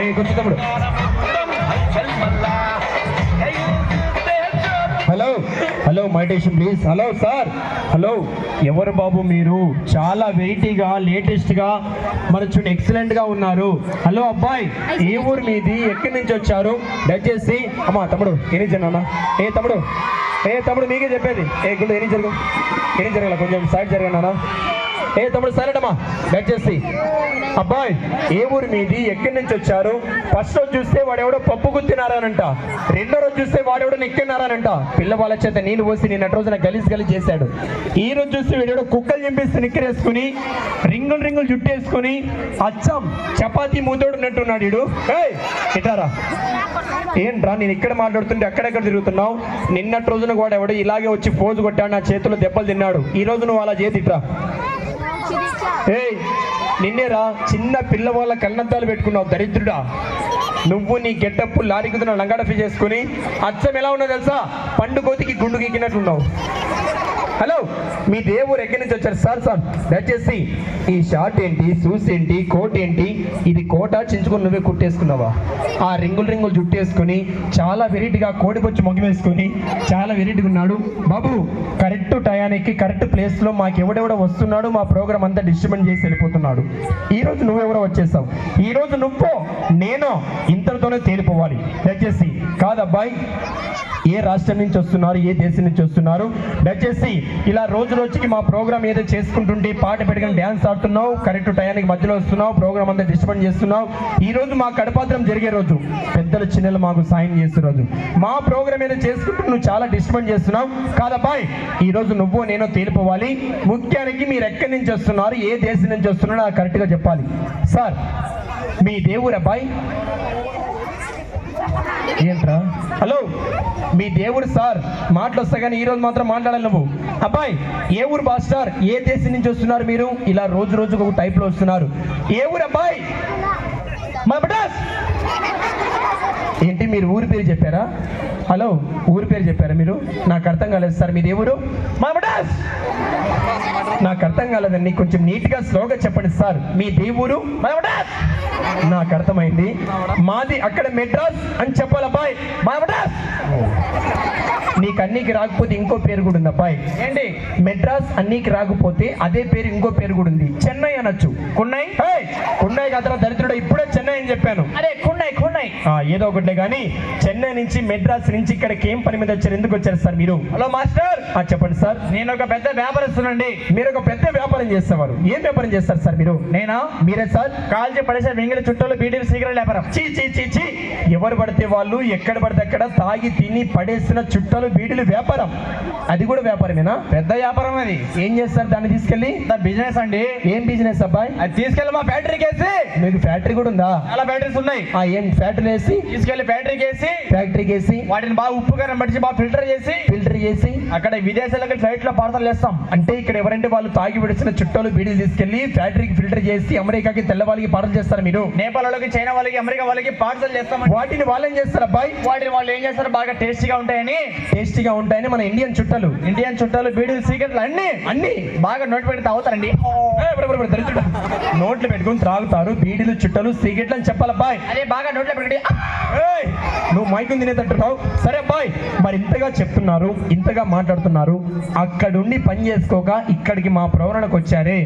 ఏ కూర్చో తమ్ముడు. Hello hello మైటేషన్ ప్లీజ్. Hello sir. హలో ఎవరు బాబు మీరు? చాలా వెరైటీగా లేటెస్ట్గా మరి చూడండి ఎక్సలెంట్గా ఉన్నారు. హలో అబ్బాయి. ఏ ఊరు మీది? ఎక్కడి నుంచి వచ్చారు? దయచేసి అమ్మా తమ్ముడు ఏం జరగనా ఏ తమ్ముడు. ఏ తమ్ముడు మీకే చెప్పేది. ఏ గుడ్ ఏం జరుగు ఏం జరగాల? కొంచెం సైడ్ జరగనా ఏ తమ్ముడు సైలెంట్ అమ్మా దయచేసి అబ్బాయి ఏ ఊరు మీది? ఎక్కడి నుంచి వచ్చారు? ఫస్ట్ రోజు చూస్తే వాడెవడో పప్పు గుత్తినారానంట. రెండో రోజు చూస్తే వాడెవడో నెక్కినారానంట. పిల్లవాళ్ళ చేత నీళ్ళు పోసి నిన్నటి రోజున గలీజ్ గలీజ్ చేశాడు. ఈ రోజు చూస్తే వీడెవడో కుక్కలు చంపేసి నిక్కరేసుకుని రింగులు రింగులు జుట్టేసుకుని అచ్చం చపాతీ మూతోడు ఉన్నట్టున్నాడు వీడు. ఏయ్ ఇటారా? ఏంట్రా నేను ఇక్కడ మాట్లాడుతుంటే అక్కడెక్కడ తిరుగుతున్నావు? నిన్నటి రోజున కూడా ఎవడు ఇలాగే వచ్చి పోజు కొట్టాడు నా చేతిలో దెబ్బలు తిన్నాడు. ఈ రోజు నువ్వు అలా చేతిట్రా. ఏయ్ నిన్నేరా చిన్న పిల్లవాళ్ళ కన్నద్దాలు పెట్టుకున్నావు దరిద్రుడా. నువ్వు నీ గెట్టప్పు లారీ కుదిన లంగాడఫీ చేసుకుని అచ్చం ఎలా ఉన్నదో తెలుసా? పండు కోతికి గుండు గీకినట్లున్నావు హలో మీ దేవుడు ఎక్కడి నుంచి వచ్చారు సార్ సార్ దయచేసి ఈ షార్ట్ ఏంటి షూస్ ఏంటి కోట్ ఏంటి ఇది కోట చించుకొని నువ్వే కుట్టేసుకున్నావా? ఆ రింగులు రింగులు జుట్టేసుకుని చాలా వెరైటీగా కోడిపొచ్చి మొగ్గమేసుకొని చాలా వెరైటీగా ఉన్నాడు. బాబు కరెక్ట్ టయానికి కరెక్ట్ ప్లేస్లో మాకు ఎవడెవడో వస్తున్నాడు మా ప్రోగ్రామ్ అంతా డిస్ట్రిబ్యూట్ చేసి వెళ్ళిపోతున్నాడు. ఈరోజు నువ్వెవరో వచ్చేసావు? ఈరోజు నువ్వు నేను ఇంతటితోనే తేలిపోవాలి. దయచేసి కాదబ్బాయి ఏ రాష్ట్రం నుంచి వస్తున్నారు ఏ దేశం నుంచి వస్తున్నారు? దయచేసి ఇలా రోజు రోజుకి మా ప్రోగ్రామ్ ఏదో చేసుకుంటుంటే పాట పెట్టుకుని డ్యాన్స్ ఆడుతున్నావు కరెక్ట్ టయానికి మధ్యలో వస్తున్నావు ప్రోగ్రామ్ అంతా డిస్టర్బెన్స్ చేస్తున్నావు. ఈ రోజు మా కడపాత్రం జరిగే రోజు పెద్దలు చిన్నలు మాకు సాయం చేసే రోజు. మా ప్రోగ్రామ్ ఏదో చేసుకుంటూ నువ్వు చాలా డిస్టర్బెన్స్ చేస్తున్నావు. కాదబ్బాయ్ ఈ రోజు నువ్వు నేను తేలిపోవాలి. ముఖ్యానికి మీరు ఎక్కడి నుంచి వస్తున్నారు ఏ దేశం నుంచి వస్తున్నారో నాకు కరెక్ట్గా చెప్పాలి. సార్ మీ దేవుడు అబ్బాయి. ఏంట్రా? హలో మీ దేవుడు సార్. మాటలు వస్తా కానీ ఈ రోజు మాత్రం మాట్లాడాలి నువ్వు. అబ్బాయి ఏ ఊరు మాస్టర్ ఏ దేశం నుంచి వస్తున్నారు మీరు? ఇలా రోజు రోజుకు ఒక టైప్లో వస్తున్నారు. ఏ ఊరు అబ్బాయి? మా ఏంటి మీరు ఊరి పేరు చెప్పారా? హలో ఊరి పేరు చెప్పారా మీరు? నాకు అర్థం కాలేదు సార్ మీది ఏ ఊరు? మా బటాస్ నాకు అర్థం కాలేదండి. కొంచెం నీట్గా స్లోగా చెప్పండి సార్. మీ బటాస్ నాకు అర్థమైంది. మాది అక్కడ మెడ్రాస్ అని చెప్పాలి అబ్బాయి నీకు అన్నికి రాకపోతే ఇంకో పేరు కూడా ఉంది అబ్బాయి ఏంటి? మెడ్రాస్ అన్నికి రాకపోతే అదే పేరు ఇంకో పేరు కూడా ఉంది. చెన్నై అనొచ్చు. కున్నై కున్నై కదరా దరిద్రుడు ఇప్పుడే చెన్నై అని చెప్పాను. అరే కున్నై కున్నై ఏదో ఒకటే కానీ చెన్నై నుంచి మెడ్రాస్ నుంచి ఇక్కడికి ఏం పని మీద వచ్చారు? ఎందుకు వచ్చారు సార్ మీరు? Hello master. చెప్పండి సార్. నేను ఒక పెద్ద వ్యాపారస్తునండి. మీరు ఒక పెద్ద వ్యాపారం చేసేవారు. ఏం వ్యాపారం చేస్తారు సార్ మీరు? నేను? మీరే సార్? కాల్చి పడేసే వెంగిలి చుట్టూలు బీడీలు సిగరెట్ వ్యాపారం. చీ చీ చీ చీ. ఎవరు పడితే వాళ్ళు ఎక్కడ పడితే అక్కడ తాగి తిని పడేసిన చుట్టాలు బీడీలు వ్యాపారం. అది కూడా వ్యాపారమేనా? పెద్ద వ్యాపారం అది. ఏం చేస్తారు దాన్ని తీసుకెళ్ళి? బిజినెస్ అండి. ఏం బిజినెస్ అబ్బాయి? అది తీసుకెళ్ళి మా ఫ్యాక్టరీకి వేసి మీకు ఫ్యాక్టరీ కూడా ఉందా? చాలా బ్యాటరీస్ ఉన్నాయి. ఆ ఏం ఫ్యాక్టరీ వేసి తీసుకెళ్ళి ఫ్యాక్టరీకి వేసి ఫ్యాక్టరీకి వేసి వాటిని బాగా ఉప్పు కారం పడిచి బాగా ఫిల్టర్ చేసి ఫిల్టర్ చేసి అక్కడ విదేశాలకు ఫ్లైట్లో పార్సల్ చేస్తాం. అంటే ఇక్కడ ఎవరంటే వాళ్ళు తాగి విడిచిన చుట్టాలు బీడీలు తీసుకెళ్ళి ఫ్యాక్టరీకి ఫిల్టర్ చేసి అమెరికాకి తెల్లవాళ్ళకి పార్సల్ చేస్తారు మీరు. నేపాల్ వాళ్ళకి చైనా వాళ్ళకి అమెరికా వాళ్ళకి పార్సల్ చేస్తాం వాటిని వాళ్ళు ఏం చేస్తారు అబ్బాయి? వాటిని వాళ్ళు ఏం చేస్తారు? బాగా టేస్టీగా ఉంటాయని. టేస్టీగా ఉంటాయని మన ఇండియన్ చుట్టాలు. ఇండియన్ చుట్టాలు బీడీలు సీక్రెట్లు అన్ని అన్ని. బాగా నోటి పెడితే అవుతారండి. నోట్లు పెట్టుకొని త్రాగుతారు. బీడీలు చుట్టాలు సిగరెట్లు అని చెప్పాలి అబ్బాయి అదే బాగా నోట్లో పెట్టి నువ్వు మైకుని తినేదంటున్నావు సరే బాయ్. మరి ఇంతగా చెప్తున్నారు ఇంతగా మాట్లాడుతున్నారు అక్కడుండి పని చేసుకోక ఇక్కడికి మా ప్రవరణకు వచ్చారే.